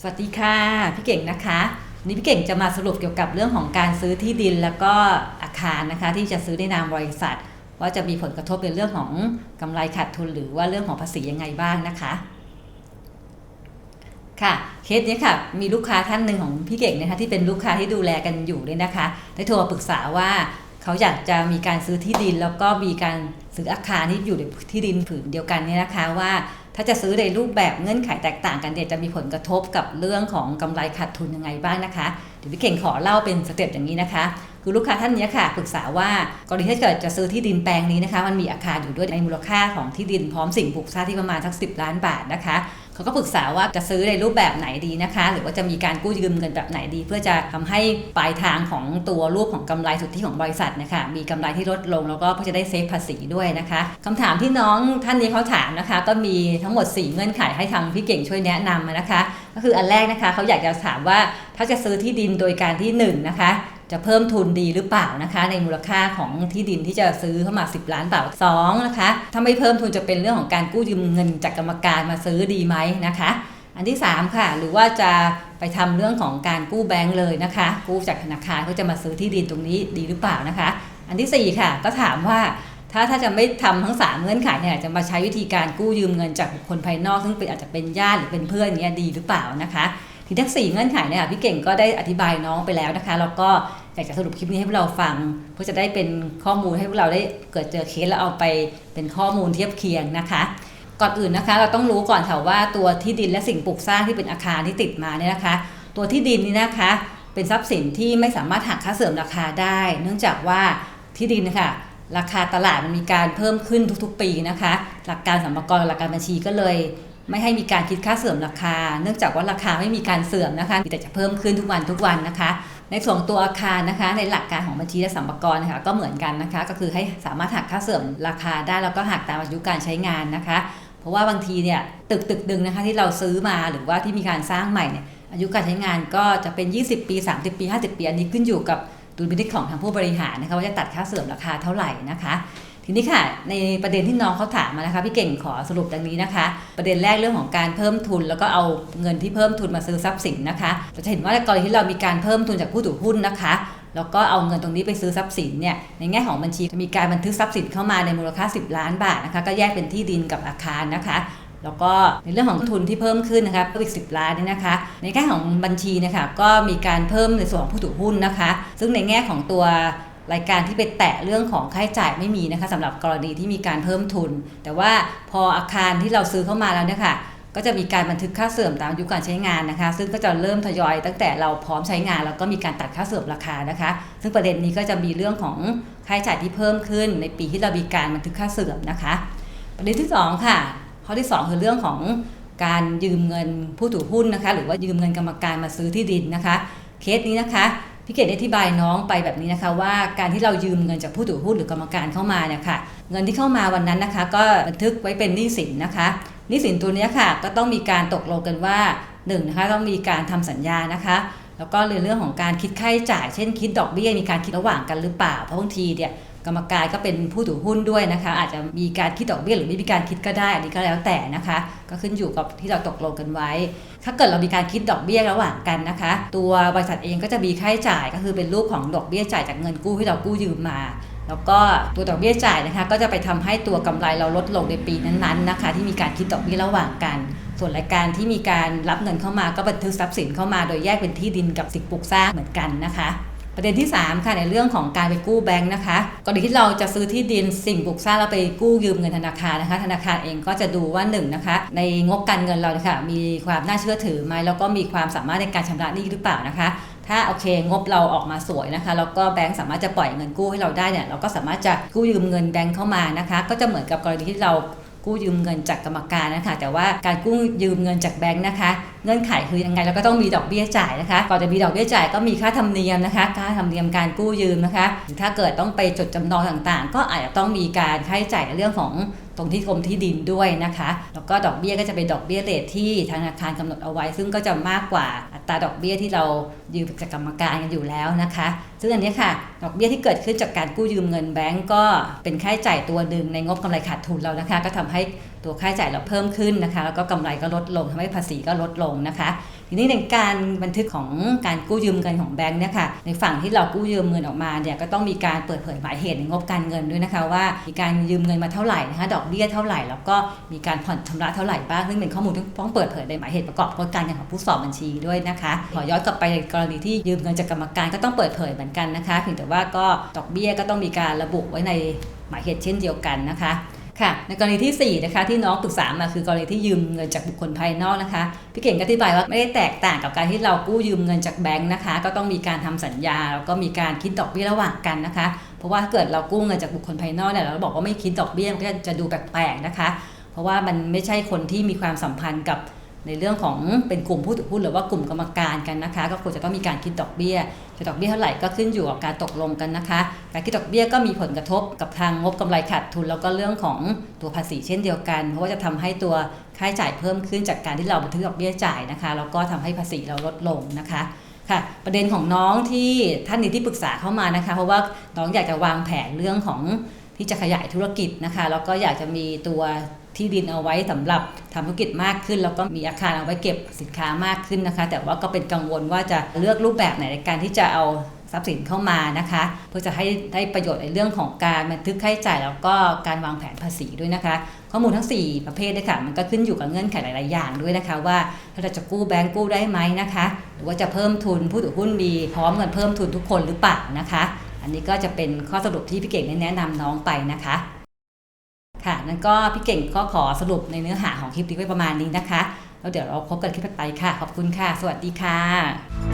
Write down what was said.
สวัสดีค่ะ พี่เก่งนะคะนี้พี่เก่งจะมาสรุปเกี่ยวกับเรื่องของการซื้อที่ดินแล้วก็อาคารนะคะ ที่จะซื้อในนามบริษัท ว่าจะมีผลกระทบในเรื่องของกำไรขาดทุนหรือว่าเรื่องของภาษียังไงบ้างนะคะ ค่ะเคสนี้ค่ะมีลูกค้าท่านหนึ่งของพี่เก่งนะคะที่เป็นลูกค้าที่ดูแลกันอยู่เนี่ยนะคะ ได้โทรมาปรึกษาว่า เขาอยากจะมีการซื้อที่ดิน แล้วก็มีการซื้ออาคารที่อยู่ในที่ดินผืนเดียวกันเนี่ยนะคะว่า ถ้าจะซื้อในรูปแบบเงื่อนไขแตกต่างกันเนี่ยจะมีผลกระทบกับเรื่องของกำไรขาดทุนยังไงบ้างนะคะเดี๋ยวพี่เก่งขอเล่าเป็นสเต็ปอย่างนี้นะคะคือลูกค้าท่านนี้ค่ะปรึกษาว่ากรณีถ้าเกิดจะซื้อที่ดินแปลงนี้นะคะ มันมีอาคารอยู่ด้วยในมูลค่าของที่ดินพร้อมสิ่งปลูกสร้างที่ประมาณสักสิล้านบาทนะคะ เขาก็ปรึกษาว่าจะซื้อในรูปแบบไหนดีนะคะ หรือว่าจะมีการกู้ยืมเงินแบบไหนดี เพื่อจะทำให้ปลายทางของตัวรูปของกำไรสุทธิของบริษัทนะคะมีกำไรที่ลดลงแล้วก็เพื่อจะได้เซฟภาษีด้วยนะคะคำถามที่น้องท่านนี้เขาถามนะคะ ก็มีทั้งหมด 4 เงื่อนไขให้ทางพี่เก่งช่วยแนะนำนะคะ ก็คืออันแรกนะคะเขาอยากจะถามว่าถ้าจะซื้อที่ดินโดยการที่1นะคะ จะเพิ่มทุนดีหรือเปล่านะคะ ในมูลค่าของที่ดินที่จะซื้อเข้ามา 10 ล้านบาทสองนะคะถ้าไม่เพิ่มทุนจะเป็นเรื่องของการกู้ยืมเงินจากกรรมการมาซื้อดีไหมนะคะ อันที่ 3 ค่ะ หรือว่าจะไปทำเรื่องของการกู้แบงก์เลยนะคะ กู้จากธนาคารเพื่อจะมาซื้อที่ดินตรงนี้ดีหรือเปล่านะคะ อันที่ 4 ค่ะ ก็ถามว่าถ้าถ้าจะไม่ทำทั้ง 3 เงื่อนไขเนี่ยจะมาใช้วิธีการกู้ยืมเงินจากบุคคลภายนอก ซึ่งเป็นอาจจะเป็นญาติหรือเป็นเพื่อนเนี้ยดีหรือเปล่านะคะ ทีทั้ง4เงื่อนไขเนี่ยพี่เก่งก็ได้อธิบายน้องไปแล้วนะคะแล้วก็ อยากจะสรุปคลิปนี้ให้พวกเราฟัง เพื่อจะได้เป็นข้อมูลให้พวกเราได้เกิดเจอเคสแล้วเอาไปเป็นข้อมูลเทียบเคียงนะคะก่อนอื่นนะคะเราต้องรู้ก่อนค่ะว่าตัวที่ดินและสิ่งปลูกสร้างที่เป็นอาคารที่ติดมาเนี่ยนะคะ ตัวที่ดินนี่นะคะ เป็นทรัพย์สินที่ไม่สามารถหักค่าเสื่อมราคาได้ เนื่องจากว่าที่ดินนะคะราคาตลาดมันมีการเพิ่มขึ้นทุกๆ ปีนะคะ หลักการสัมปกรหลักการบัญชีก็เลย ไม่ให้มีการคิดค่าเสื่อมราคา เนื่องจากว่าราคาไม่มีการเสื่อมนะคะมีแต่จะเพิ่มขึ้นทุกวันทุกวันนะคะ ในส่วนตัวอาคารนะคะ ในหลักการของบัญชีและสัมปกรนะคะก็เหมือนกันนะคะ ก็คือให้สามารถหักค่าเสื่อมราคาได้แล้วก็หักตามอายุการใช้งานนะคะ เพราะว่าบางทีเนี่ยตึกตึกดึงนะคะที่เราซื้อมาหรือว่าที่มีการสร้างใหม่เนี่ยอายุการใช้งานก็จะเป็น 20 ปี 30 ปี 50 ปี อันนี้ขึ้นอยู่กับดุลพินิจของทางผู้บริหารนะคะว่าจะตัดค่าเสื่อมราคาเท่าไหร่นะคะ ทีนี้ค่ะ ในประเด็นที่น้องเขาถามมานะคะพี่เก่งขอสรุปดังนี้นะคะ ประเด็นแรกเรื่องของการเพิ่มทุน แล้วก็เอาเงินที่เพิ่มทุนมาซื้อทรัพย์สินนะคะเราจะเห็นว่าในกรณีที่เรามีการเพิ่มทุนจากผู้ถือหุ้นนะคะแล้วก็เอาเงินตรงนี้ไปซื้อทรัพย์สินเนี่ยในแง่ของบัญชีจะมีการบันทึกทรัพย์สินเข้ามาในมูลค่า 10 ล้านบาทนะคะก็แยกเป็นที่ดินกับอาคารนะคะแล้วก็ในเรื่องของทุนที่เพิ่มขึ้นนะคะอีก10ล้านนี่นะคะ ในแง่ของบัญชีนะคะก็มีการเพิ่มในส่วนของผู้ถือหุ้นนะคะ ซึ่งในแง่ของตัว รายการที่ไปแตะเรื่องของค่าใช้จ่ายไม่มีนะคะสำหรับกรณีที่มีการเพิ่มทุน แต่ว่าพออาคารที่เราซื้อเข้ามาแล้วเนี่ยค่ะก็จะมีการบันทึกค่าเสื่อมตามอายุการใช้งานนะคะ ซึ่งก็จะเริ่มทยอยตั้งแต่เราพร้อมใช้งาน แล้วก็มีการตัดค่าเสื่อมราคานะคะ ซึ่งประเด็นนี้ก็จะมีเรื่องของค่าใช้จ่ายที่เพิ่มขึ้น ในปีที่เรามีการบันทึกค่าเสื่อมนะคะ ประเด็นที่สองค่ะ ข้อที่ 2 คือเรื่องของการยืมเงินผู้ถือหุ้นนะคะ หรือว่ายืมเงินกรรมการมาซื้อที่ดินนะคะ เคสนี้นะคะ พี่เกดอธิบายน้องไปแบบนี้นะคะ ว่าการที่เรายืมเงินจากผู้ถือหุ้นหรือกรรมการเข้ามาเนี่ยค่ะเงินที่เข้ามาวันนั้นนะคะ ก็บันทึกไว้เป็นหนี้สินนะคะหนี้สินตัวเนี้ยค่ะ ก็ต้องมีการตกลงกันว่าหนึ่งนะคะต้องมีการทำสัญญานะคะ แล้วก็เรื่องของการคิดค่าใช้จ่าย เช่นคิดดอกเบี้ยมีการคิดระหว่างกันหรือเปล่าเพราะบางทีเนี่ย กรรมการก็เป็นผู้ถือหุ้นด้วยนะคะ อาจจะมีการคิดดอกเบี้ยหรือไม่มีการคิดก็ได้ อันนี้ก็แล้วแต่นะคะ ก็ขึ้นอยู่กับที่เราตกลงกันไว้ ถ้าเกิดเรามีการคิดดอกเบี้ยระหว่างกันนะคะ ตัวบริษัทเองก็จะมีค่าใช้จ่ายก็คือเป็นรูปของดอกเบี้ยจ่ายจากเงินกู้ที่เรากู้ยืมมาแล้วก็ตัวดอกเบี้ยจ่ายนะคะ ก็จะไปทำให้ตัวกำไรเราลดลงในปีนั้นๆนะคะ ที่มีการคิดดอกเบี้ยระหว่างกัน ส่วนรายการที่มีการรับเงินเข้ามาก็บันทึกทรัพย์สินเข้ามา โดยแยกเป็นที่ดินกับสิ่งปลูกสร้างเหมือนกันนะคะ ประเด็นที่ 3 ค่ะในเรื่องของการไปกู้แบงค์นะคะกรณีที่เราจะซื้อที่ดินสิ่งปลูกสร้างเราไปกู้ยืมเงินธนาคารนะคะ ธนาคารเองก็จะดูว่า1นงนะคะในงบการเงินเราค่ะมีความน่าเชื่อถือไหมแล้วก็มีความสามารถในการชำระหนี้หรือเปล่านะคะ ถ้าโอเคงบเราออกมาสวยนะคะแล้วก็แบงก์สามารถจะปล่อยเงินกู้ให้เราได้เนี่ยเราก็สามารถจะกู้ยืมเงินแบงก์เข้ามานะคะ ก็จะเหมือนกับกรณีที่เรากู้ยืมเงินจากกรรมการนะคะแต่ว่าการกู้ยืมเงินจากแบงค์นะคะ เงื่อนไขคือยังไงเราก็ต้องมีดอกเบี้ยจ่ายนะคะก่อนจะมีดอกเบี้ยจ่ายก็มีค่าธรรมเนียมนะคะค่าธรรมเนียมการกู้ยืมนะคะ ถ้าเกิดต้องไปจดจำนองต่างๆ ก็อาจจะต้องมีการค่าใช้จ่ายในเรื่องของตรงที่กรมที่ดินด้วยนะคะ แล้วก็ดอกเบี้ยก็จะเป็นดอกเบี้ยเรทที่ธนาคารกำหนดเอาไว้ ซึ่งก็จะมากกว่าอัตราดอกเบี้ยที่เรายืมจากกรรมการกันอยู่แล้วนะคะ ซึ่งอันนี้ค่ะ ดอกเบี้ยที่เกิดขึ้นจากการกู้ยืมเงินแบงก์ก็เป็นค่าใช้จ่ายตัวหนึ่งในงบกำไรขาดทุนเรานะคะ ก็ทำให้ ตัวค่าใช้จ่ายเราเพิ่มขึ้นนะคะแล้วก็กำไรก็ลดลงทำให้ภาษีก็ลดลงนะคะ ทีนี้ในการบันทึกของการกู้ยืมเงินของแบงค์เนี่ยค่ะในฝั่งที่เรากู้ยืมเงินออกมาเนี่ยก็ต้องมีการเปิดเผยหมายเหตุในงบการเงินด้วยนะคะ ว่ามีการยืมเงินมาเท่าไหร่นะคะดอกเบี้ยเท่าไหร่ แล้วก็มีการผ่อนชำระเท่าไหร่บ้างซึ่งเป็นข้อมูลที่ต้องเปิดเผยในหมายเหตุประกอบการเงินของผู้สอบบัญชีด้วยนะคะขอย้อนกลับไปในกรณีที่ยืมเงินจากกรรมการก็ต้องเปิดเผยเหมือนกันนะคะเพียงแต่ว่าก็ดอกเบี้ยก็ต้องมีการระบุไว้ในหมายเหตุเช่นเดียวกันนะคะ ค่ะ ในกรณีที่ 4 นะคะ ที่น้องปรึกษามาคือกรณีที่ยืมเงินจากบุคคลภายนอกนะคะ พี่เก่งก็อธิบายว่าไม่ได้แตกต่างกับการที่เรากู้ยืมเงินจากแบงค์นะคะ ก็ต้องมีการทำสัญญาแล้วก็มีการคิดดอกเบี้ยระหว่างกันนะคะ เพราะว่าถ้าเกิดเรากู้เงินจากบุคคลภายนอกเนี่ยเราบอกว่าไม่คิดดอกเบี้ยมันก็จะดูแปลกๆนะคะ เพราะว่ามันไม่ใช่คนที่มีความสัมพันธ์กับ ในเรื่องของเป็นกลุ่มผู้ถือหุ้นหรือว่ากลุ่มกรรมการกันนะคะ ก็ควรจะต้องมีการคิดดอกเบี้ยจะดอกเบี้ยเท่าไหร่ก็ขึ้นอยู่กับการตกลงกันนะคะ การคิดดอกเบี้ยก็มีผลกระทบกับทางงบกำไรขาดทุน แล้วก็เรื่องของตัวภาษีเช่นเดียวกัน เพราะว่าจะทำให้ตัวค่าใช้จ่ายเพิ่มขึ้นจากการที่เราบันทึกดอกเบี้ยจ่ายนะคะแล้วก็ทำให้ภาษีเราลดลงนะคะค่ะประเด็นของน้องที่ท่านนี้ที่ปรึกษาเข้ามานะคะ เพราะว่าน้องอยากจะวางแผนเรื่องของ ที่จะขยายธุรกิจนะคะแล้วก็อยากจะมีตัวที่ดินเอาไว้สำหรับทำธุรกิจมากขึ้น แล้วก็มีอาคารเอาไว้เก็บสินค้ามากขึ้นนะคะ แต่ว่าก็เป็นกังวลว่าจะเลือกรูปแบบไหนในการที่จะเอาทรัพย์สินเข้ามานะคะ เพื่อจะให้ได้ประโยชน์ในเรื่องของการบันทึกค่าใช้จ่ายแล้วก็การวางแผนภาษีด้วยนะคะ ข้อมูลทั้ง 4 ประเภทด้วยค่ะมันก็ขึ้นอยู่กับเงื่อนไขหลาย ๆ อย่างด้วยนะคะ ว่าเราจะกู้แบงก์กู้ได้ไหมนะคะ หรือว่าจะเพิ่มทุนผู้ถือหุ้นมีพร้อมกันเพิ่มทุนทุกคนหรือเปล่านะคะ อันนี้ก็จะเป็นข้อสรุปที่พี่เก่งได้แนะนำน้องไปนะคะ ค่ะนั่นก็พี่เก่งก็ขอสรุปในเนื้อหาของคลิปนี้ไว้ประมาณนี้นะคะ แล้วเดี๋ยวเราพบกันคลิปถัดไปค่ะ ขอบคุณค่ะ สวัสดีค่ะ